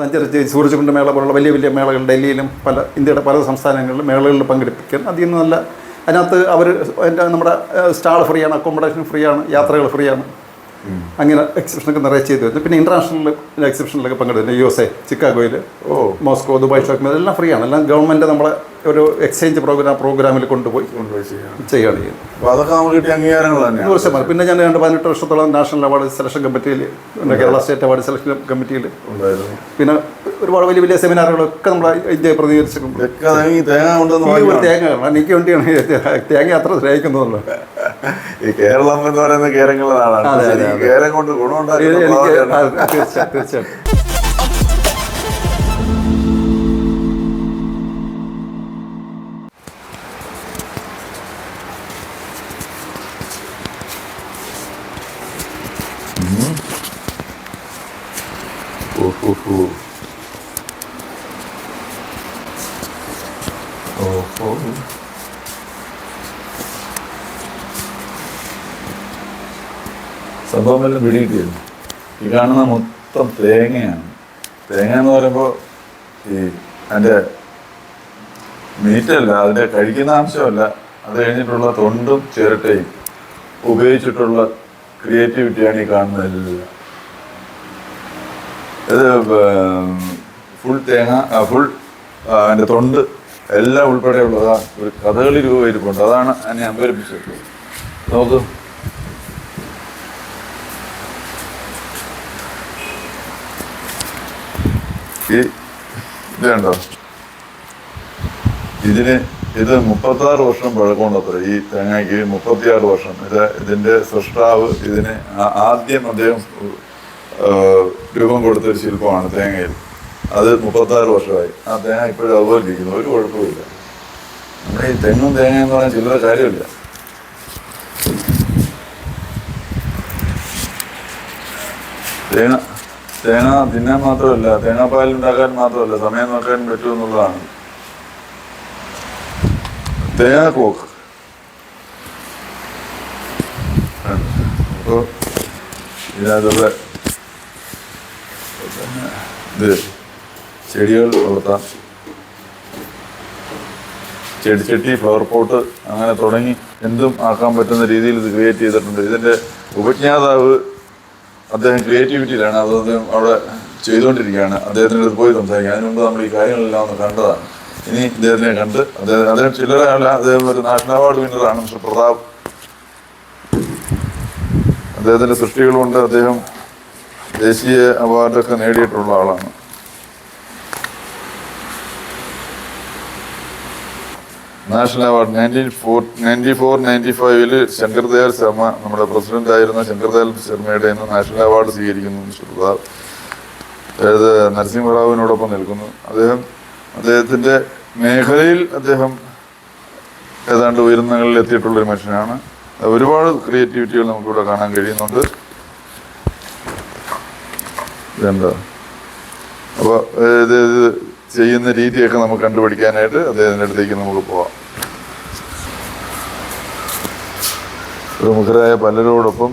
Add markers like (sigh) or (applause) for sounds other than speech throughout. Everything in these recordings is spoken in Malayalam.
സഞ്ചരിച്ച് സൂരജ്കുണ്ട് മേള പോലുള്ള വലിയ വലിയ മേളകൾ ഡൽഹിയിലും പല ഇന്ത്യയുടെ പല സംസ്ഥാനങ്ങളിലും മേളകളിൽ പങ്കെടുപ്പിക്കാൻ അതിൽ നിന്ന് നല്ല അതിനകത്ത് അവർ എന്റെ നമ്മുടെ സ്റ്റാൾ ഫ്രീ ആണ് അക്കോമഡേഷൻ ഫ്രീ ആണ് യാത്രകൾ ഫ്രീ ആണ്. അങ്ങനെ എക്സിബിഷനൊക്കെ നിറയെ ചെയ്തു വരുന്നു. പിന്നെ ഇന്റർനാഷണൽ എക്സിബിഷനിലൊക്കെ പങ്കെടുത്തു യു എസ് എ ചിക്കാഗോയിൽ ഓ. മോസ്കോ ദുബായ് ഷോക്ക് എല്ലാം ഫ്രീ ആണ്. എല്ലാം ഗവൺമെന്റ് നമ്മളെ ഒരു എക്സ്ചേഞ്ച് പ്രോഗ്രാം പ്രോഗ്രാമിൽ കൊണ്ടുപോയി. കൊണ്ടുപോയി ചെയ്യാം. ചെയ്യുകയാണ് ചെയ്യുന്നത്. അപ്പൊ അതൊക്കെ നമുക്ക് കിട്ടിയ അംഗീകാരങ്ങൾ തന്നെയാണ്. നൂറ് ശതമാനം പിന്നെ ഞാൻ രണ്ട് പതിനെട്ട് വർഷത്തോളം നാഷണൽ അവാർഡ് സെലക്ഷൻ കമ്മിറ്റിയിൽ കേരള സ്റ്റേറ്റ് അവാർഡ് സെലക്ഷൻ കമ്മിറ്റിയിൽ ഉണ്ടായിരുന്നു. പിന്നെ ഒരുപാട് വലിയ വലിയ സെമിനാറുകളൊക്കെ നമ്മൾ ഇന്ത്യയെ പ്രതികരിച്ചിട്ടുണ്ട് തേങ്ങ എനിക്ക് വേണ്ടിയാണ് തേങ്ങ അത്ര സ്നേഹിക്കുന്നതല്ലോ ഈ കേരളം എന്ന് പറയുന്നത് കേരങ്ങളുടെ നാടാണ് അതെ, പക്ഷേ അതെ, ഈ കേരം കൊണ്ട് ഗുണമുണ്ടാക്കുന്ന തീർച്ചയായിട്ടും. ഓഹോ ഓഹോ സംഭവം എല്ലാം പിടികിട്ടിയിരുന്നു ഈ കാണുന്ന മൊത്തം തേങ്ങയാണ്. തേങ്ങ എന്ന് പറയുമ്പോൾ ഈ അതിന്റെ മീറ്റല്ല അതിന്റെ കഴിക്കുന്ന അംശമല്ല. അത് കഴിഞ്ഞിട്ടുള്ള തൊണ്ടും ചിരട്ടയും ഉപയോഗിച്ചിട്ടുള്ള ക്രിയേറ്റിവിറ്റിയാണ് ഈ കാണുന്നതെല്ലാം ഇത് ഫുൾ തേങ്ങ ഫുൾ അതിന്റെ തൊണ്ട് എല്ലാം ഉൾപ്പെടെയുള്ളതാ ഒരു കഥകളി രൂപ ഇരിപ്പുണ്ട് അതാണ് എന്നെ അമ്പരിപ്പിച്ചത് നോക്ക്. ഈ ഇത് കണ്ടോ? ഇതിന് ഇത് മുപ്പത്താറ് വർഷം പഴക്കമുണ്ടത്ര ഈ തേങ്ങയ്ക്ക് മുപ്പത്തിയാറ് വർഷം. ഇത് ഇതിന്റെ സൃഷ്ടാവ് ഇതിന് ആദ്യം അദ്ദേഹം രൂപം കൊടുത്തൊരു ശില്പമാണ് തേങ്ങയിൽ. അത് മുപ്പത്താറ് വർഷമായി. ആ തേങ്ങ ഇപ്പോഴും അതുപോലെ ഇരിക്കുന്നു ഒരു കുഴപ്പമില്ല നമ്മുടെ ഈ തെങ്ങും തേങ്ങ എന്ന് പറഞ്ഞാൽ ചില്ലറ കാര്യമില്ല. തേങ്ങ തേങ്ങ തിന്നാൻ മാത്രമല്ല തേങ്ങാപ്പാൽ ഉണ്ടാക്കാൻ മാത്രമല്ല സമയം നോക്കാൻ പറ്റുമെന്നുള്ളതാണ് തേങ്ങ കോക്ക്. അപ്പോൾ ഇതിനകത്തുള്ള ഇത് ചെടികൾ വളർത്താം. ചെടിച്ചട്ടി ഫ്ലവർ പോട്ട് അങ്ങനെ തുടങ്ങി എന്തും ആക്കാൻ പറ്റുന്ന രീതിയിൽ ഇത് ക്രിയേറ്റ് ചെയ്തിട്ടുണ്ട്. ഇതിന്റെ ഉപജ്ഞാതാവ് അദ്ദേഹം ക്രിയേറ്റിവിറ്റിയിലാണ് അത് അദ്ദേഹം അവിടെ ചെയ്തുകൊണ്ടിരിക്കുകയാണ്. അദ്ദേഹത്തിന്റെ അടുത്ത് പോയി സംസാരിക്കുക അതിനു മുമ്പ് നമ്മൾ ഈ കാര്യങ്ങളെല്ലാം ഒന്ന് കണ്ടതാണ്. ഇനി ഇദ്ദേഹത്തിനെ കണ്ട് അദ്ദേഹം അദ്ദേഹം ചില്ലറയല്ല. അദ്ദേഹം ഒരു നാഷണൽ അവാർഡ് വിന്നറാണ് മിസ്റ്റർ പ്രതാപ്. അദ്ദേഹത്തിന്റെ സൃഷ്ടികൾ കൊണ്ട് അദ്ദേഹം ദേശീയ അവാർഡൊക്കെ നേടിയിട്ടുള്ള ആളാണ്. National award nineteen four ninety four ninety ഫൈവിൽ ശങ്കർ ദയാൽ ശർമ്മ നമ്മുടെ പ്രസിഡന്റ് ആയിരുന്ന ശങ്കർ ദയാൽ ശർമ്മയുടെ നിന്ന് നാഷണൽ അവാർഡ് സ്വീകരിക്കുന്നു പ്രതാപ് അതായത് നരസിംഹറാവുവിനോടൊപ്പം നിൽക്കുന്നു. അദ്ദേഹം അദ്ദേഹത്തിന്റെ മേഖലയിൽ അദ്ദേഹം ഏതാണ്ട് ഉയർന്നങ്ങളിൽ എത്തിയിട്ടുള്ള ഒരു മനുഷ്യനാണ്. ഒരുപാട് ക്രിയേറ്റിവിറ്റികൾ നമുക്കിവിടെ കാണാൻ കഴിയുന്നുണ്ട്. ഇതെന്താ അപ്പോൾ ഇത് ഇത് ചെയ്യുന്ന രീതിയൊക്കെ നമുക്ക് കണ്ടുപിടിക്കാനായിട്ട് അദ്ദേഹത്തിന്റെ അടുത്തേക്ക് നമുക്ക് പോവാം. പ്രമുഖരായ പലരോടൊപ്പം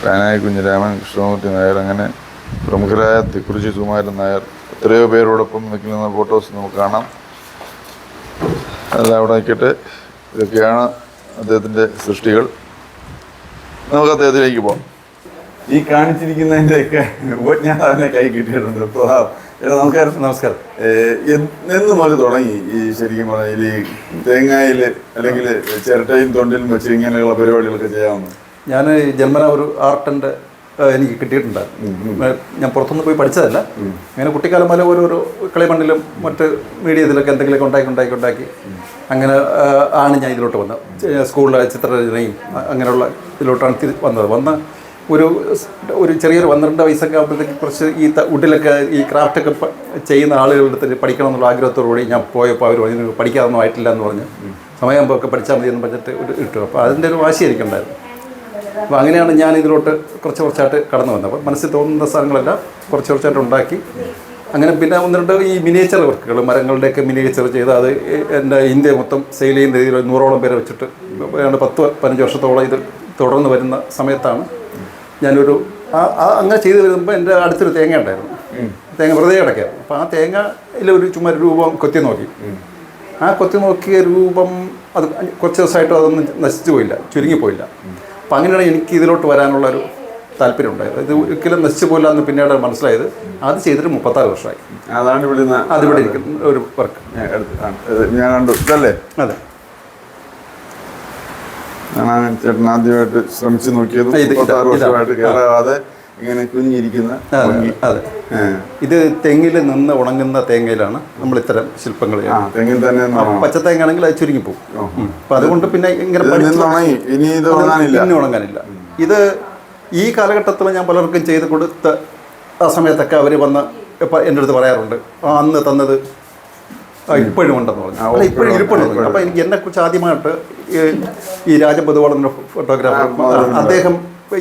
കാനായി കുഞ്ഞിരാമൻ കൃഷ്ണമൂർത്തി നായർ അങ്ങനെ പ്രമുഖരായ തിക്കുറിച്ചി സുമാരൻ നായർ എത്രയോ പേരോടൊപ്പം നിൽക്കുന്ന ഫോട്ടോസ് നമുക്ക് കാണാം. അതെല്ലാം അവിടെ നിൽക്കട്ടെ. ഇതൊക്കെയാണ് അദ്ദേഹത്തിന്റെ സൃഷ്ടികൾ. നമുക്ക് അദ്ദേഹത്തിലേക്ക് പോകാം ഈ കാണിച്ചിരിക്കുന്നതിന്റെയൊക്കെ ഉപജ്ഞാതാവിനെ കൈ കിട്ടിയിട്ടുണ്ട്. നമസ്കാരം നമസ്കാരം. എന്ന് മുതൽ തുടങ്ങി. ഈ ശരിക്കും പറഞ്ഞാൽ ഈ തേങ്ങയിൽ അല്ലെങ്കിൽ ചിരട്ടയും തൊണ്ടിലും വെച്ച് ഇങ്ങനെയുള്ള പരിപാടികളൊക്കെ ചെയ്യാവുന്നു ഞാൻ ജന്മന ഒരു ആർട്ടിന്റെ എനിക്ക് കിട്ടിയിട്ടുണ്ടായിരുന്നു ഞാൻ പുറത്തുനിന്ന് പോയി പഠിച്ചതല്ല. അങ്ങനെ കുട്ടിക്കാലം മുതലേ ഓരോരോ കളിമണ്ണിലും മറ്റ് മീഡിയത്തിലൊക്കെ എന്തെങ്കിലുമൊക്കെ ഉണ്ടാക്കി ഉണ്ടാക്കി ഉണ്ടാക്കി അങ്ങനെ ആണ് ഞാൻ ഇതിലോട്ട് വന്നത്. സ്കൂളിലെ ചിത്രരചനയും അങ്ങനെയുള്ള ഇതിലോട്ടാണ് തിരി വന്നത്. വന്ന് ഒരു ഒരു ചെറിയൊരു പന്ത്രണ്ട് വയസ്സൊക്കെ ആകുമ്പോഴത്തേക്ക് കുറച്ച് ഈ വുഡിലൊക്കെ ഈ ക്രാഫ്റ്റൊക്കെ ചെയ്യുന്ന ആളുകളുടെ അടുത്ത് പഠിക്കണം എന്നുള്ള ആഗ്രഹത്തോടുകൂടി ഞാൻ പോയപ്പോൾ അവർ പറഞ്ഞു പഠിക്കാതൊന്നും ആയിട്ടില്ല എന്ന് പറഞ്ഞ്. സമയമാകുമ്പോൾ ഒക്കെ പഠിച്ചാൽ മതി എന്ന് പറഞ്ഞിട്ട് ഒരു ഇട്ടു. അപ്പോൾ അതിന്റെ ഒരു വാശി എനിക്കുണ്ടായിരുന്നു. അപ്പോൾ അങ്ങനെയാണ് ഞാൻ ഇതിലോട്ട് കുറച്ച് കുറച്ചായിട്ട് കടന്നു വന്നത്. അപ്പോൾ മനസ്സിൽ തോന്നുന്ന സാധനങ്ങളെല്ലാം കുറച്ച് കുറച്ചായിട്ട് ഉണ്ടാക്കി. അങ്ങനെ പിന്നെ ഒന്ന് രണ്ട് ഈ മിനിയേച്ചർ വർക്കുകൾ മരങ്ങളുടെയൊക്കെ മിനിയേച്ചർ ചെയ്ത് അത് എന്റെ ഇന്ത്യ മൊത്തം സെയിൽ ചെയ്യുന്ന രീതിയിൽ നൂറോളം പേരെ വെച്ചിട്ട് ഏതാണ്ട് പത്ത് പതിനഞ്ച് വർഷത്തോളം ഇത് തുടർന്ന് വരുന്ന സമയത്താണ് ഞാനൊരു അങ്ങനെ ചെയ്ത് വരുമ്പോൾ എന്റെ അടുത്തൊരു തേങ്ങ ഉണ്ടായിരുന്നു. തേങ്ങ വെറുതെ കിടക്കുകയായിരുന്നു അപ്പോൾ ആ തേങ്ങയിൽ ഒരു ചുമ്മാ രൂപം കൊത്തി നോക്കി. ആ കൊത്തി നോക്കിയ രൂപം അത് കുറച്ച് ദിവസമായിട്ട് അതൊന്നും നശിച്ചു പോയില്ല ചുരുങ്ങിപ്പോയില്ല. അപ്പം അങ്ങനെയാണ് എനിക്ക് ഇതിലോട്ട് വരാനുള്ള ഒരു താല്പര്യം ഉണ്ടായത് ഇത് ഒരിക്കലും നശിച്ചു പോയില്ല എന്ന് പിന്നീട് മനസ്സിലായത്. അത് ചെയ്തിട്ട് മുപ്പത്താറ് വർഷമായി. അതാണ് ഇവിടെ നിന്ന് അതിവിടെ ഇരിക്കുന്ന. ഒരു വർക്ക്. ഞാൻ കണ്ടു. ഇതല്ലേ? അതെ. ഞാൻ ചേട്ടൻ ആദ്യമായിട്ട് ശ്രമിച്ചു നോക്കിയത്. മുപ്പത്താറ്. വർഷമായിട്ട് കയറാതെ ഇങ്ങനെ കുഞ്ഞിരിക്കുന്ന അതെ. ഇത് തെങ്ങിൽ നിന്ന് ഉണങ്ങുന്ന തേങ്ങയിലാണ് നമ്മൾ ഇത്തരം ശില്പങ്ങൾ തെങ്ങിൽ തന്നെ പച്ച തേങ്ങ ആണെങ്കിൽ അത് ചുരുങ്ങി പോകും അപ്പം അതുകൊണ്ട് പിന്നെ ഇങ്ങനെ പിന്നെ ഉണങ്ങാനില്ല. ഇത് ഈ കാലഘട്ടത്തിൽ ഞാൻ പലർക്കും ചെയ്ത് കൊടുത്ത ആ സമയത്തൊക്കെ അവർ വന്ന് എന്റെ അടുത്ത് പറയാറുണ്ട് ആ അന്ന് തന്നത് ഇപ്പോഴും ഉണ്ടെന്ന് പറഞ്ഞു. ഇപ്പോഴും ഇരിപ്പുണ്ടെന്ന് പറഞ്ഞു അപ്പോൾ എനിക്ക് എന്നെക്കുറിച്ച് ആദ്യമായിട്ട് ഈ- രാജപൊതുവാളെന്ന ഫോട്ടോഗ്രാഫർ അദ്ദേഹം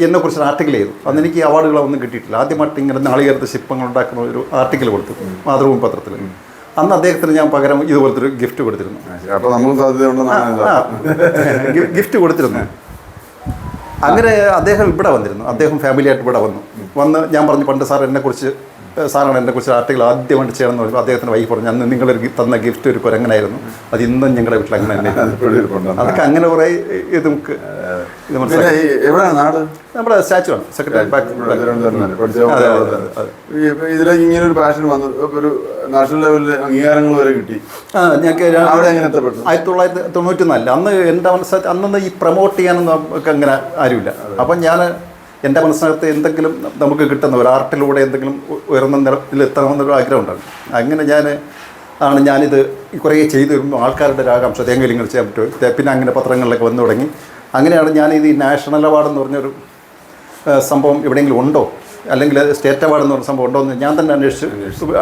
എന്നെക്കുറിച്ച് ഒരു ആർട്ടിക്കിൾ ചെയ്തു. അന്ന് എനിക്ക് അവാർഡുകളൊന്നും കിട്ടിയിട്ടില്ല. ആദ്യമായിട്ട് ഇങ്ങനെ നാളികേരത്തെ ശില്പങ്ങൾ ഉണ്ടാക്കുന്ന ഒരു ആർട്ടിക്കിൾ കൊടുത്തു. മാതൃഭൂമി പത്രത്തിൽ അന്ന് അദ്ദേഹത്തിന് ഞാൻ പകരം ഇതുപോലത്തെ ഒരു ഗിഫ്റ്റ് കൊടുത്തിരുന്നു ഗിഫ്റ്റ് കൊടുത്തിരുന്നു. അങ്ങനെ അദ്ദേഹം ഇവിടെ വന്നിരുന്നു. അദ്ദേഹം ഫാമിലിയായിട്ട് ഇവിടെ വന്നു. വന്ന് ഞാൻ പറഞ്ഞു പണ്ട് സാർ എന്നെക്കുറിച്ച് സാറാണ് എന്നെക്കുറിച്ച് ആർട്ടിക്കിൾ ആദ്യമായിട്ട് ചെയ്യണമെന്ന് പറഞ്ഞു അദ്ദേഹത്തിന്റെ വൈഫ് പറഞ്ഞു അന്ന് നിങ്ങൾ തന്ന ഗിഫ്റ്റ് ഒരു കുരങ്ങനായിരുന്നു. അത് ഇന്നും ഞങ്ങളുടെ വീട്ടിൽ അങ്ങനെ തന്നെ. അതൊക്കെ അങ്ങനെ കുറേ ഇത് നമുക്ക് ഇത് മനസ്സിലായി. എവിടെയാണ് നാട്? നമ്മുടെ സ്റ്റാച്ചു ആണ് സെക്രട്ടറി ഇതിലേക്ക് ഇങ്ങനെ ഒരു പാഷൻ വന്നു. ഒരു നാഷണൽ ലെവലിൽ അംഗീകാരങ്ങൾ വരെ കിട്ടി. ഞങ്ങൾക്ക് അവിടെ എങ്ങനെ എത്തപ്പെട്ടു? ആയിരത്തി തൊള്ളായിരത്തി തൊണ്ണൂറ്റി നാലിൽ അന്ന് എന്റെ മനസ്സിലാക്കി അന്നൊന്ന് ഈ പ്രൊമോട്ട് ചെയ്യാനൊന്നും നമുക്ക് അങ്ങനെ ആരുമില്ല. അപ്പം ഞാൻ എന്റെ മനസ്സിനകത്ത് എന്തെങ്കിലും നമുക്ക് കിട്ടുന്ന ഒരു ആർട്ടിലൂടെ എന്തെങ്കിലും ഉയർന്ന നിലത്തിലെത്തണമെന്നൊരു എത്തണമെന്നൊരു ആഗ്രഹം ഉണ്ടാകും അങ്ങനെ ഞാൻ ആണ് ഞാനിത് കുറേ ചെയ്ത് വരുമ്പോൾ ആൾക്കാരുടെ ഒരു തേങ്ങലിങ്ങൾ ചെയ്യാൻ പറ്റുമോ? പിന്നെ അങ്ങനെ പത്രങ്ങളിലൊക്കെ വന്നു തുടങ്ങി. അങ്ങനെയാണ് ഞാനിത് ഈ നാഷണൽ അവാർഡ് എന്ന് പറഞ്ഞൊരു സംഭവം എവിടെയെങ്കിലും ഉണ്ടോ? അല്ലെങ്കിൽ സ്റ്റേറ്റ് അവാർഡ് എന്ന് പറഞ്ഞ സംഭവം ഉണ്ടോ എന്ന് ഞാൻ തന്നെ അന്വേഷിച്ച്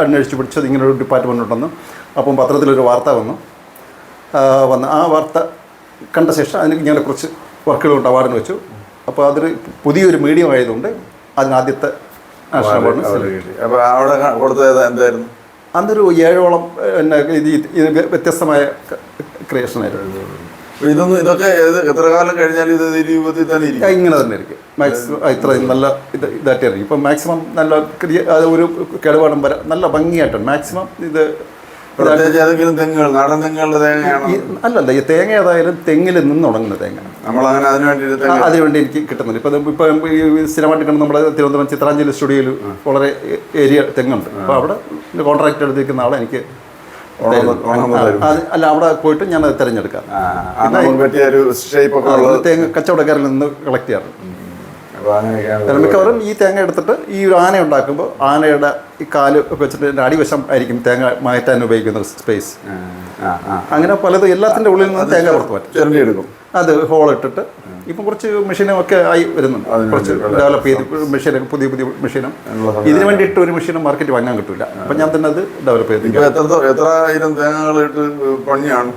അന്വേഷിച്ച്. പിടിച്ചത് ഇങ്ങനെ ഒരു ഡിപ്പാർട്ട്മെന്റ് ഉണ്ടെന്ന്. അപ്പം പത്രത്തിലൊരു വാർത്ത വന്നു. വന്ന് ആ വാർത്ത കണ്ട ശേഷം അതിന് ഇങ്ങനെ കുറച്ച് വർക്കുകൾ കൊണ്ട് അവാർഡിന് വെച്ചു. അപ്പോൾ അതൊരു പുതിയൊരു മീഡിയം ആയതുകൊണ്ട് അതിനാദ്യത്തെ നാഷണൽ അവാർഡിന് അവിടെ കൊടുത്തത് എന്തായിരുന്നു? അന്നൊരു ഏഴോളം പിന്നെ ഇത് ഇത് വ്യത്യസ്തമായ ക്രിയേഷൻ ആയിരുന്നു. ഇതൊന്നും ഇതൊക്കെ എത്ര കാലം കഴിഞ്ഞാൽ ഇത് രൂപത്തിൽ തന്നെ ഇരിക്കും. ഇങ്ങനെ തന്നെ ഇരിക്കും. മാക്സിമം ഇത്ര നല്ല ഇത് ഇതായിട്ട് ഇറങ്ങി ഇപ്പം മാക്സിമം നല്ല അത് ഒരു കേടുപാടും വരാം നല്ല ഭംഗിയായിട്ടുണ്ട്. മാക്സിമം ഇത് പ്രത്യേകിച്ച് ഏതെങ്കിലും തെങ്ങുകൾ നാടൻ തെങ്ങുകളുടെ തേങ്ങയാണോ? ഈ അല്ലല്ല ഈ തേങ്ങ ഏതായാലും തെങ്ങിൽ നിന്ന് ഉണങ്ങുന്ന തേങ്ങ അതിനു വേണ്ടി ഒരു അതിനുവേണ്ടി എനിക്ക് കിട്ടുന്നില്ല ഇപ്പം ഇപ്പൊ സ്ഥിരമായിട്ട് കണ്ട് നമ്മുടെ തിരുവനന്തപുരം ചിത്രാഞ്ജലി സ്റ്റുഡിയോയിൽ വളരെ ഏരിയ തെങ്ങുണ്ട്. അപ്പോൾ അവിടെ കോൺട്രാക്ട് എടുത്തിരിക്കുന്ന ആളെ എനിക്ക് അല്ല അവിടെ പോയിട്ട് ഞാൻ തിരഞ്ഞെടുക്കാം. തേങ്ങ കച്ചവടക്കാരിൽ നിന്ന് കളക്ട് ചെയ്യാറ് അപ്പൊ അങ്ങനെയൊക്കെയാണ് കാരണം മിക്കവാറും ഈ തേങ്ങ എടുത്തിട്ട് ഈ ഒരു ആന ഉണ്ടാക്കുമ്പോൾ ആനയുടെ ഈ കാൽ ഒക്കെ വെച്ചിട്ട് ഇതിന്റെ അടിവശം ആയിരിക്കും തേങ്ങ മാറ്റാൻ ഉപയോഗിക്കുന്ന സ്പേസ്. അങ്ങനെ പലതും എല്ലാത്തിന്റെ ഉള്ളിൽ നിന്ന് തേങ്ങ പുറത്ത് മാറ്റും. എടുക്കും അത് ഹോൾ ഇട്ടിട്ട് ഇപ്പം കുറച്ച് മെഷീനും ഒക്കെ ആയി വരുന്നുണ്ട്. കുറച്ച് ഡെവലപ്പ് ചെയ്ത് മെഷീനൊക്കെ പുതിയ പുതിയ മെഷീനും ഇതിനു വേണ്ടിയിട്ട് ഒരു മെഷീനും മാർക്കറ്റ് വാങ്ങാൻ കിട്ടില്ല അപ്പം ഞാൻ തന്നെ അത് ഡെവലപ്പ് ചെയ്തിട്ടുണ്ട് എത്ര ആയിരം തേങ്ങകൾ ഇട്ട് പണിയാണ്?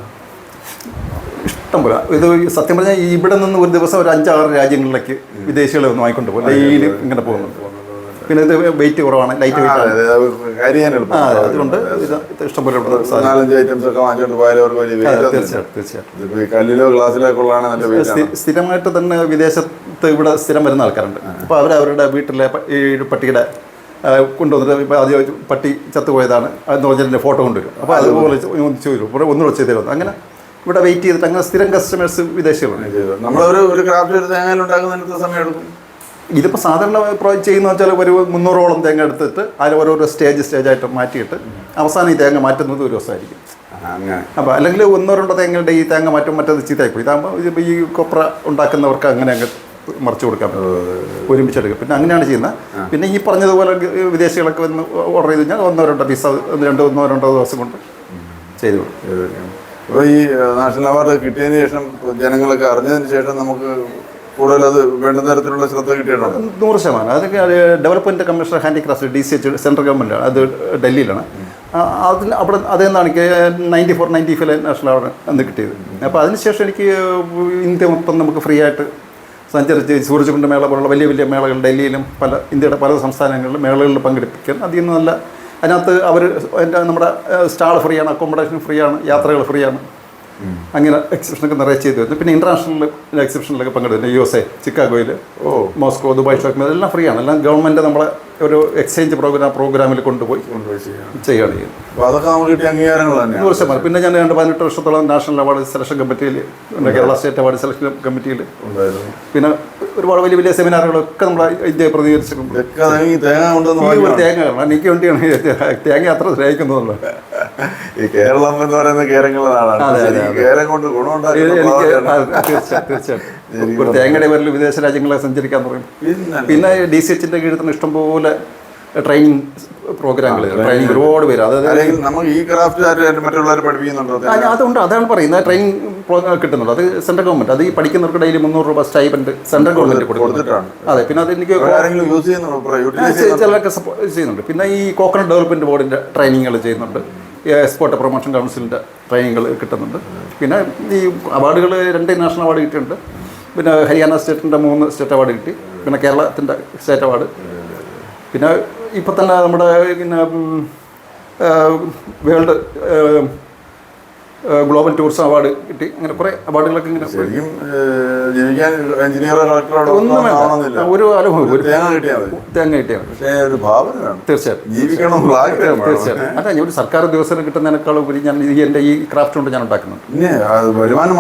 ഇഷ്ടം പോലെ. ഇത് സത്യം പറഞ്ഞാൽ ഇവിടെ നിന്ന് ഒരു ദിവസം ഒരു അഞ്ചാറ് രാജ്യങ്ങളിലേക്ക് വിദേശികളെ ഒന്ന് വാങ്ങിക്കൊണ്ട് പോകും ഡെയിലി ഇങ്ങനെ പോകുന്നുണ്ട്. പിന്നെ ഇത് വെയിറ്റ് കുറവാണ് ലൈറ്റ് വെയിറ്റ് അതുകൊണ്ട് ഇത് ഇത് ഇഷ്ടം പോലെ ഇവിടെ നാലഞ്ച് ഐറ്റംസ് ഒക്കെ പോയാലും തീർച്ചയായിട്ടും കല്ലിലോ ഗ്ലാസ്സിലോ സ്ഥിരമായിട്ട് തന്നെ വിദേശത്ത് ഇവിടെ സ്ഥിരം വരുന്ന ആൾക്കാരുണ്ട്. അപ്പോൾ അവർ അവരുടെ വീട്ടിലെ ഈ പട്ടിയുടെ കൊണ്ടുവന്നിട്ട് ആദ്യം പട്ടി ചത്തുപോയതാണ്. അതെന്ന് പറഞ്ഞാൽ ഫോട്ടോ കൊണ്ടുവരും. അപ്പോൾ അതുപോലെ ഇവിടെ ഒന്നുകൂടെ ചെയ്തു അങ്ങനെ ഇവിടെ വെയിറ്റ് ചെയ്തിട്ട് അങ്ങനെ സ്ഥിരം കസ്റ്റമേഴ്സ് വിദേശികളുണ്ട്. നമ്മളൊരു ഒരു ക്രാഫ്റ്റ് ഒരു തേങ്ങയിൽ ഉണ്ടാക്കുന്നതിന് സമയം എടുക്കും. ഇതിപ്പോൾ സാധാരണ ചെയ്യുന്ന വെച്ചാൽ ഒരു മുന്നൂറോളം തേങ്ങ എടുത്തിട്ട് അതിൽ ഓരോരോ സ്റ്റേജ് സ്റ്റേജ് ആയിട്ട് മാറ്റിയിട്ട് അവസാനം ഈ തേങ്ങ മാറ്റുന്നത് ഒരു ദിവസമായിരിക്കും. അപ്പോൾ അല്ലെങ്കിൽ ഒന്നോ രണ്ടോ തേങ്ങയുടെ ഈ തേങ്ങ മാറ്റും മറ്റേ ചീത്തായിപ്പോയി ഇതാകുമ്പോൾ ഇത് ഈ കൊപ്ര ഉണ്ടാക്കുന്നവർക്ക് അങ്ങനെ അങ്ങ് മറിച്ചു കൊടുക്കാൻ ഒരുമിച്ചെടുക്കുക ഒരുമിച്ചെടുക്കും പിന്നെ അങ്ങനെയാണ് ചെയ്യുന്നത്. പിന്നെ ഈ പറഞ്ഞതുപോലെ വിദേശികളൊക്കെ വന്ന് ഓർഡർ ചെയ്ത് കഴിഞ്ഞാൽ ഒന്നോ രണ്ടോ പീസ് രണ്ടോ ഒന്നോ രണ്ടോ ദിവസം കൊണ്ട് ചെയ്തു കൊടുക്കും. അപ്പോൾ ഈ നാഷണൽ അവാർഡ് കിട്ടിയതിന് ശേഷം ജനങ്ങളൊക്കെ അറിഞ്ഞതിന് ശേഷം നമുക്ക് കൂടുതൽ വേണ്ട തരത്തിലുള്ള ശ്രദ്ധ കിട്ടിയിട്ടുണ്ട്? നൂറ് ശതമാനം. അതൊക്കെ development commissioner handicraft D C H central ഗവൺമെന്റാണ് അത് ഡൽഹിയിലാണ്. അതിൽ അവിടെ അതെന്നാണ് എനിക്ക് ninety four ninety five national award അന്ന് കിട്ടിയത്. അപ്പോൾ അതിനുശേഷം എനിക്ക് ഇന്ത്യ മൊത്തം നമുക്ക് ഫ്രീ ആയിട്ട് സഞ്ചരിച്ച് സൂരജ്കുണ്ട് മേള പോലുള്ള വലിയ വലിയ മേളകൾ ഡൽഹിയിലും പല ഇന്ത്യയുടെ പല സംസ്ഥാനങ്ങളിലും മേളകളിൽ പങ്കെടുപ്പിക്കാൻ അതിൽ നിന്ന് നല്ല അതിനകത്ത് അവർ എന്റെ നമ്മുടെ സ്റ്റാൾ ഫ്രീ ആണ് അക്കോമഡേഷൻ ഫ്രീ ആണ് യാത്രകൾ ഫ്രീ ആണ് അങ്ങനെ എക്സിബിഷനൊക്കെ നിറയെ ചെയ്തു വരുന്നു. പിന്നെ ഇന്റർനാഷണൽ എക്സിബിഷനിലൊക്കെ പങ്കെടുക്കുന്നു യു എസ് എ ചിക്കാഗോയിൽ ഓ. മോസ്കോ ദുബായ് ഷോക്ക് എല്ലാം ഫ്രീ ആണ്. എല്ലാം ഗവൺമെന്റ് നമ്മളെ ഒരു എക്സ്ചേഞ്ച് പ്രോഗ്രാം പ്രോഗ്രാമിൽ കൊണ്ടുപോയി ചെയ്യുകയാണ്. ചെയ്യുന്നത്. നൂറ് ശതമാനം. പിന്നെ ഞാൻ രണ്ട് പതിനെട്ട് വർഷത്തോളം നാഷണൽ അവാർഡ് സെലക്ഷൻ കമ്മിറ്റിയിൽ കേരള സ്റ്റേറ്റ് അവാർഡ് സെലക്ഷൻ കമ്മിറ്റിയിൽ ഉണ്ടായിരുന്നു. പിന്നെ ഒരുപാട് വലിയ വലിയ സെമിനാറുകളൊക്കെ നമ്മൾ ഇന്ത്യയെ പ്രതികരിച്ചിട്ടുണ്ട് തേങ്ങ കാരണം എനിക്ക് വേണ്ടിയാണ് തേങ്ങ അത്ര സ്നേഹിക്കുന്നതല്ലോ ഈ കേരളം എന്ന് പറയുന്ന നാടാണ്. അതെ. കേരം കൊണ്ട് ഗുണമുണ്ടാകും തേങ്ങയുടെ പേരിൽ വിദേശ രാജ്യങ്ങളെ സഞ്ചരിക്കാൻ പറയും. പിന്നെ ഡി സി എച്ചിന്റെ കീഴിൽ തന്നെ ഇഷ്ടംപോലെ ട്രെയിനിങ് പ്രോഗ്രാമുകൾ ട്രെയിനിങ് ഒരുപാട് പേര്. അതായത് നമുക്ക് ഈ ക്രാഫ്റ്റ് ആര് മറ്റുള്ളവർ പഠിപ്പിക്കുന്നുണ്ടോ? ആ, ഞാൻ അതുകൊണ്ട് അതാണ് പറയുന്നത്. ട്രെയിനിങ് പ്രോഗ്രാം കിട്ടുന്നുണ്ട്. അത് സെൻട്രൽ ഗവൺമെന്റ് അത് ഈ പഠിക്കുന്നവർക്ക് ഡെയിലി മുന്നൂറ് രൂപ സ്റ്റൈപ്പൻഡ് സെൻട്രൽ ഗവൺമെന്റ് കൊടുത്തിട്ടാണ്. അതെ. പിന്നെ അത് എനിക്ക് ചിലരൊക്കെ ചെയ്യുന്നുണ്ട്. പിന്നെ ഈ കോക്കനട്ട് ഡെവലപ്മെന്റ് ബോർഡിന്റെ ട്രെയിനിങ്ങുകൾ ചെയ്യുന്നുണ്ട്. എക്സ്പോർട്ട് പ്രൊമോഷൻ കൗൺസിലിന്റെ ട്രെയിനിങ്ങൾ കിട്ടുന്നുണ്ട്. പിന്നെ ഈ അവാർഡുകൾ രണ്ട് നാഷണൽ അവാർഡ് കിട്ടിയിട്ടുണ്ട്. പിന്നെ ഹരിയാന സ്റ്റേറ്റിന്റെ മൂന്ന് സ്റ്റേറ്റ് അവാർഡ് കിട്ടി. പിന്നെ കേരളത്തിന്റെ സ്റ്റേറ്റ് അവാർഡ് പിന്നെ ഇപ്പം തന്നെ നമ്മുടെ പിന്നെ വേൾഡ് ഗ്ലോബൽ ടൂറിസം അവാർഡ് കിട്ടി. അങ്ങനെ കുറെ അവാർഡുകളൊക്കെ ഇങ്ങനെ ഒരു തേങ്ങ കിട്ടിയാണ് തീർച്ചയായിട്ടും. തീർച്ചയായിട്ടും. അല്ല ഒരു സർക്കാർ ഉദ്യോഗസ്ഥന് കിട്ടുന്നതിനേക്കാൾ ഉപരി ഞാൻ ഈ എന്റെ ഈ ക്രാഫ്റ്റ് കൊണ്ട് ഞാൻ ഉണ്ടാക്കുന്നുണ്ട് വരുമാനം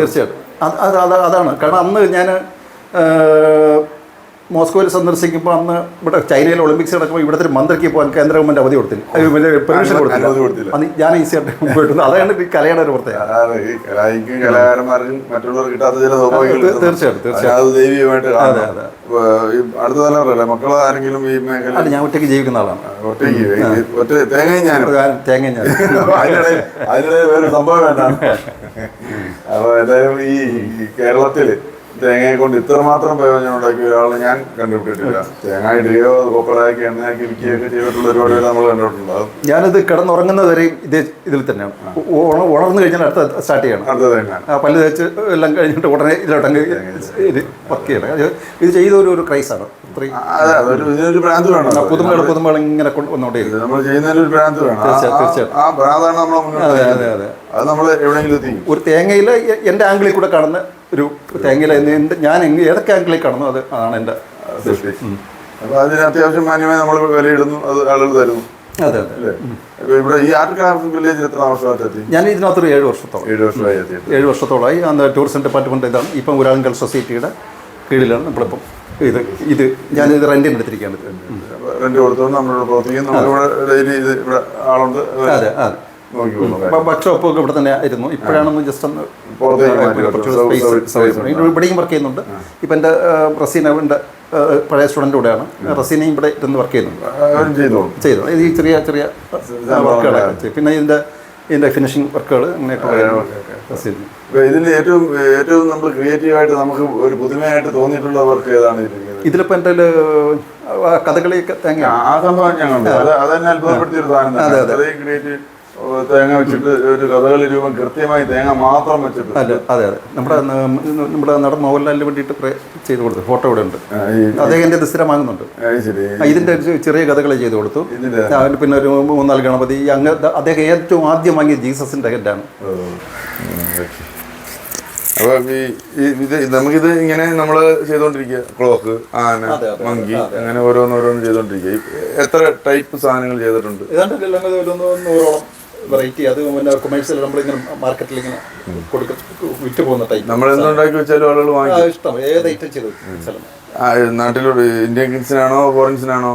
തീർച്ചയായിട്ടും. അത്. അത് അത് അതാണ്. കാരണം അന്ന് ഞാൻ മോസ്കോയിൽ സന്ദർശിക്കുമ്പോൾ അന്ന് ഇവിടെ ചൈനയിൽ ഒളിമ്പിക്സ് നടക്കുമ്പോൾ ഇവിടുത്തെ ഒരു മന്ത്രിക്ക് പോകാൻ കേന്ദ്ര ഗവൺമെന്റ് അവധി കൊടുത്തില്ല. പെർമിഷൻ കൊടുത്തില്ല. ഞാൻ അന്ന് ഞാൻ ഈസിയായിട്ട് പോയിട്ടുണ്ട് അതാണ് ഈ കലയുടെ ഒരു പ്രത്യേകത. മറ്റുള്ളവർ കിട്ടാത്ത ചില തീ- സ്വാഭാവിക തീർച്ചയായും, തീർച്ചയായും. അത് ദൈവികമായിട്ട് കാണണം. അതെ. ഇപ്പൊ ഈ അടുത്ത തലമുറയല്ലേ മക്കൾ ആരെങ്കിലും ഈ മേഖല ഞാൻ ഒറ്റയ്ക്ക് ജീവിക്കുന്ന ആളാണ്. ഒറ്റയ്ക്ക് ഒറ്റ തേങ്ങയും ഞാനും. അതിനിടയിൽ അതിനിടയിൽ സംഭവം വേണ്ട. (laughs) അപ്പൊ എന്തായാലും ഈ ഈ കേരളത്തിൽ തേങ്ങയെ കൊണ്ട് ഇത്രമാത്രം പ്രയോജനം ഉണ്ടാക്കിയ ഒരാളെ ഞാൻ കണ്ടുപിടിച്ചിട്ടില്ല. തേങ്ങ ഇടുകയോ കൊപ്പറാക്കി എണ്ണയാക്കി വിൽക്കുകയൊക്കെ ചെയ്തിട്ടുള്ള ഒരുപാട് നമ്മൾ കണ്ടിട്ടുണ്ട്. ഞാനത് കിടന്നുറങ്ങുന്നതുവരെ ഇതേ ഇതിൽ തന്നെയാണ് ഉണ- ഉണർന്നു കഴിഞ്ഞാൽ അടുത്ത സ്റ്റാർട്ട് ചെയ്യണം. അടുത്ത തേങ്ങ ആ പല്ല് തേച്ച് എല്ലാം കഴിഞ്ഞിട്ട് ഉടനെ ഇതിലോട്ടങ്ങ് ഇത് വർക്ക് ചെയ്യണം. ഇത് ചെയ്ത ഒരു ഒരു ക്രൈസാണ് വേണം പുതുമകൾ പുതുമകൾ ഇങ്ങനെ കൊണ്ട് നമ്മൾ ചെയ്യുന്നതിന് ഒരു ഭ്രാന്ത് വേണം. ആ- തീർച്ചയായും, ആ-. ഭ്രാന്താണ് നമ്മൾ അതെ അതെ അതെ. അത് നമ്മൾ എവിടെയെങ്കിലും ഒരു തേങ്ങയിൽ എന്റെ ആംഗിളിൽ കൂടെ കടന്ന് ഒരു തേങ്ങയിൽ എന്റെ ഞാൻ ഏതൊക്കെ ആംഗിളിൽ കടന്നു അത് അതാണ് എന്റെ സൃഷ്ടി അപ്പൊ അതിന് അത്യാവശ്യം മാന്യമായി നമ്മൾ വിലയിടുന്നു അത് ആളുകൾ തരുന്നു. അതെ അതെ. ഒരു ഇവിടെ ഈ ആർട്ട് ക്രാഫ്റ്റ് വില്ലേജിൽ എത്ര വർഷമായിട്ട് ഞാൻ ഇതിനകത്തൊരു ഏഴ് വർഷത്തോളം. ഏഴ് വർഷമായി ഏഴ് വർഷത്തോളമായി. അന്ന് ടൂറിസം ഡിപ്പാർട്ട്മെന്റ് ഇതാണ്. ഇപ്പം ഉരാങ്കൽ സൊസൈറ്റിയുടെ കീഴിലാണ് നമ്മളിപ്പം ഇത് ഇത് ഞാൻ ഇത് റെന്റിന് എടുത്തിരിക്കുകയാണ് പറ്റും റെന്റ് കൊടുത്തോണ്ട് നമ്മളിവിടെ പ്രവർത്തിക്കുന്നു നമ്മളിവിടെ ഡെയിലി ഇത് ഇവിടെ ആളുണ്ട്. അതെ അതെ. വർക്ക്ഷോപ്പ് ഒക്കെ ഇവിടെ തന്നെ ആയിരുന്നു. ഇപ്പോഴാണെന്ന് ജസ്റ്റ് ഒന്ന് ഇവിടെയും വർക്ക് ചെയ്യുന്നുണ്ട്. ഇപ്പം എന്റെ റസീന എന്റെ പഴയ സ്റ്റുഡന്റ് കൂടെയാണ്. റസീനയും ഇവിടെ ഇരുന്ന് വർക്ക് ചെയ്യുന്നുണ്ട്. ചെയ്തു? ഈ ചെറിയ ചെറിയ വർക്കുകളൊക്കെ പിന്നെ ഇതിന്റെ ഇതിന്റെ ഫിനിഷിംഗ് വർക്കുകൾ അങ്ങനെയൊക്കെ ഇതിൽ ഏറ്റവും ഏറ്റവും നമ്മൾ ക്രിയേറ്റീവായിട്ട് നമുക്ക് ഒരു പുതുമയായിട്ട് തോന്നിയിട്ടുള്ള വർക്ക് ഏതാണ് ഇതിലിപ്പോൾ എന്റെ കഥകളിയൊക്കെ തേങ്ങ ആ സംഭവം ഞാൻ കണ്ടു അത് അതെന്നെ അത്ഭുതപ്പെടുത്തിയൊരു സാധനം അതെ അതെ. ക്രിയേറ്റീവ് തേങ്ങ വെച്ചിട്ട് ഒരു കഥകളി രൂപം കൃത്യമായി തേങ്ങ മാത്രം വെച്ചിട്ട് അല്ല അതെ അതെ. നമ്മുടെ നമ്മുടെ നടൻ മോഹൻലാലിന് വേണ്ടിയിട്ട് ചെയ്തു കൊടുത്തു. ഫോട്ടോ ഇവിടെ ഉണ്ട്. അദ്ദേഹം ഇത് സ്ഥിരം വാങ്ങുന്നുണ്ട്. ഒരു ചെറിയ കഥകൾ ചെയ്തു കൊടുത്തു. അവന് പിന്നെ ഒരു മൂന്നാൽ ഗണപതി. അങ്ങ് അദ്ദേഹം ഏറ്റവും ആദ്യം വാങ്ങിയ ജീസസിന്റെ ഹെഡാണ്. അപ്പം ഈ ഇത് നമുക്കിത് ഇങ്ങനെ നമ്മൾ ചെയ്തോണ്ടിരിക്കുക. ക്ലോക്ക് ആന മങ്കി അങ്ങനെ ഓരോന്നോരോന്ന് ചെയ്തുകൊണ്ടിരിക്കുക എത്ര ടൈപ്പ് സാധനങ്ങൾ ചെയ്തിട്ടുണ്ട്? ഏതാണ്ട് നൂറോളം വെറൈറ്റി അത് പിന്നെ കൊമേഴ്സ്യൽ നമ്മളിങ്ങനെ മാർക്കറ്റിൽ ഇങ്ങനെ കൊടുക്കും. വിറ്റ് പോകുന്ന ടൈപ്പ് നമ്മൾ എന്തുണ്ടാക്കി വെച്ചാലും ആളുകൾ വാങ്ങി. ഇഷ്ടം. ഏത് ഐറ്റം ചെയ്ത് സ്ഥലം. ആ, നാട്ടിലോട്ട് ഇന്ത്യൻ കിഡ്സിനാണോ ഫോറിൻസിനാണോ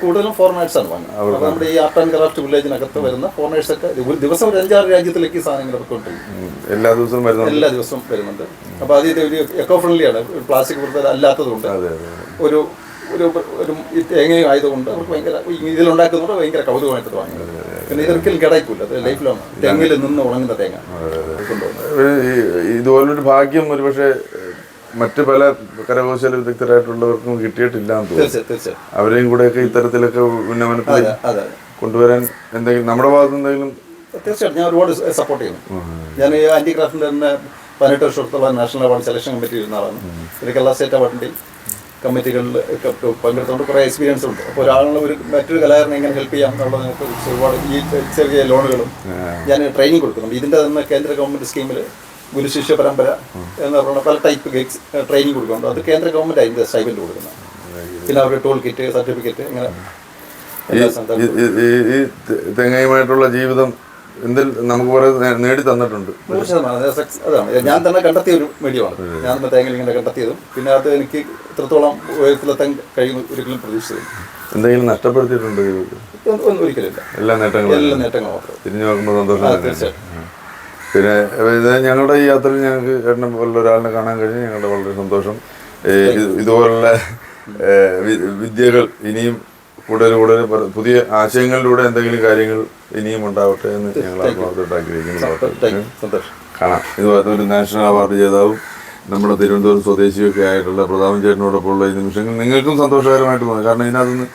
കൂടുതലും ഫോറിനേഴ്സ് ആണ് വാങ്ങുന്നത്. നമ്മുടെ ഈ ആർട്ട് ആൻഡ് ക്രാഫ്റ്റ് വില്ലേജിനകത്ത് വരുന്ന ഫോറിനേഴ്സ് ഒക്കെ ഒരു ദിവസം ഒരു അഞ്ചാറ് രാജ്യത്തിലേക്ക് സാധനങ്ങൾ ഇറക്കൊണ്ടിരിക്കും എല്ലാ ദിവസവും വരുന്നുണ്ട്. എല്ലാ ദിവസവും വരുന്നുണ്ട്. അപ്പോൾ അത് ഒരു എക്കോ ഫ്രണ്ട്ലി ആണ് പ്ലാസ്റ്റിക് കൂടുതൽ അല്ലാത്തതുകൊണ്ട് ഒരു ഒരു ഒരു തേങ്ങയും ആയതുകൊണ്ട് അവർക്ക് ഭയങ്കര ഇതിലുണ്ടാക്കുന്നതുകൊണ്ട് ഭയങ്കര കൗതുകമായിട്ട് വാങ്ങുന്നത്. പിന്നെ ഇതൊരിക്കലും കിടക്കില്ല അത് ലൈഫിലാണ് തെങ്ങിൽ നിന്ന് ഉണങ്ങുന്ന തേങ്ങ. ഒരു ഇതുപോലൊരു ഭാഗ്യം ഒരുപക്ഷെ മറ്റ് പല കരകൗശല വിദഗ്ധരായിട്ടുള്ളവർക്കും കിട്ടിയിട്ടില്ല എന്ന് തോന്നുന്നു. അവരെയും കൂടെയൊക്കെ ഇത്തരത്തിലൊക്കെ ഉന്നമനത്തിൽ കൊണ്ടുവരാൻ എന്തെങ്കിലും നമ്മുടെ ഭാഗത്ത് എന്തെങ്കിലും തീർച്ചയായിട്ടും ഞാൻ ഒരുപാട് സപ്പോർട്ട് ചെയ്യുന്നു. ഞാൻ ഈ ആന്റി ക്രാഫ്റ്റിന്റെ തന്നെ പതിനെട്ട് വർഷത്തോളം നാഷണൽ അവാർഡ് സെലക്ഷൻ കമ്മിറ്റി ഇരുന്ന ആളാണ്. പിന്നെ കേരള സ്റ്റേറ്റ് അവാർഡിന്റെയും കമ്മിറ്റികളിൽ ഒക്കെ പങ്കെടുത്തുകൊണ്ട് കുറേ എക്സ്പീരിയൻസ് ഉണ്ട്. അപ്പോൾ ഒരാളുള്ള ഒരു മറ്റൊരു കലാകാരനെ എങ്ങനെ ഹെൽപ്പ് ചെയ്യാം എന്നുള്ളതിനെ കുറിച്ച് ഒരുപാട് ഈ ചെറിയ ലോണുകളും ഞാൻ ട്രെയിനിങ് കൊടുക്കുന്നുണ്ട്. ഇതിന്റെ തന്നെ കേന്ദ്ര ഗവൺമെന്റ് സ്കീമിൽ ഗുരു ശിഷ്യ പരമ്പര എന്ന് പറയുന്ന പല ടൈപ്പ് ട്രെയിനിങ് കൊടുക്കുന്നുണ്ട്. അത് കേന്ദ്ര ഗവൺമെന്റ് അതിന്റെ സ്റ്റൈബിൽ കൊടുക്കുന്നത് പിന്നെ അവരുടെ ടോൾ കിറ്റ് സർട്ടിഫിക്കറ്റ് ഇങ്ങനെ. ഈ- തെങ്ങയുമായിട്ടുള്ള ജീവിതം എന്തിൽ നമുക്ക് കുറെ നേടി തന്നിട്ടുണ്ട്. അതാണ്. ഞാൻ തന്നെ കണ്ടെത്തിയ ഒരു മീഡിയമാണ് ഞാൻ തന്നെ തേങ്ങൽ ഇങ്ങനെ കണ്ടെത്തിയതും. പിന്നെ അത് എനിക്ക് ഇത്രത്തോളം ഉയരത്തിലെത്താൻ കഴിയുന്ന ഒരിക്കലും പ്രതീക്ഷിച്ചു എന്തെങ്കിലും നഷ്ടപ്പെടുത്തിയിട്ടുണ്ടോ ഒന്നും ഒരിക്കലില്ല എല്ലാ നേട്ടങ്ങളും എല്ലാ നേട്ടങ്ങളും തിരിഞ്ഞു നോക്കുമ്പോൾ സന്തോഷം ആ, തന്നെ. തീർച്ചയായും പിന്നെ ഞങ്ങളുടെ ഈ യാത്രയിൽ ഞങ്ങൾക്ക് ഏട്ടനെ പോലുള്ള ഒരാളിനെ കാണാൻ കഴിഞ്ഞ് ഞങ്ങളുടെ വളരെ സന്തോഷം. ഇതുപോലുള്ള വിദ്യകൾ ഇനിയും കൂടുതൽ കൂടുതൽ പുതിയ ആശയങ്ങളിലൂടെ എന്തെങ്കിലും കാര്യങ്ങൾ ഇനിയും ഉണ്ടാവട്ടെ എന്ന് ഞങ്ങൾ ആത്മാർത്ഥമായിട്ട് ആഗ്രഹിക്കുന്നു. കാണാം. ഇതുപോലത്തെ ഒരു നാഷണൽ അവാർഡ് ജേതാവും നമ്മുടെ തിരുവനന്തപുരം സ്വദേശിയൊക്കെ ആയിട്ടുള്ള പ്രതാപൻ ചേട്ടനോടൊപ്പമുള്ള ഈ നിമിഷങ്ങൾ നിങ്ങൾക്കും സന്തോഷകരമായിട്ട് തോന്നും. കാരണം ഇതിനകത്തുനിന്ന്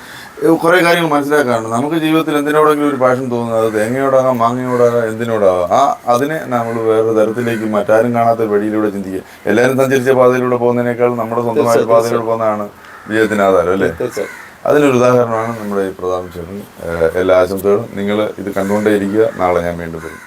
കുറേ കാര്യങ്ങൾ മനസ്സിലാക്കാറുണ്ട് നമുക്ക് ജീവിതത്തിൽ എന്തിനോടെങ്കിലും ഒരു പാഷൻ തോന്നുന്നത് അത് തേങ്ങയോടാകാം മാങ്ങയോടാകാം എന്തിനോടാകാം. ആ അതിനെ നമ്മൾ വേറെ തരത്തിലേക്ക് മറ്റാരും കാണാത്ത വഴിയിലൂടെ ചിന്തിക്കുക. എല്ലാവരും സഞ്ചരിച്ച പാതയിലൂടെ പോകുന്നതിനേക്കാൾ നമ്മുടെ സ്വന്തമായ പാതയിലൂടെ പോകുന്നതാണ് വിജയത്തിന് ആധാരം അല്ലേ അതിനൊരു ഉദാഹരണമാണ് നമ്മുടെ ഈ പ്രതാപൻ ചേട്ടൻ. എല്ലാ ആശംസകളും. നിങ്ങൾ ഇത് കണ്ടുകൊണ്ടേയിരിക്കുക. നാളെ ഞാൻ വീണ്ടും വരും.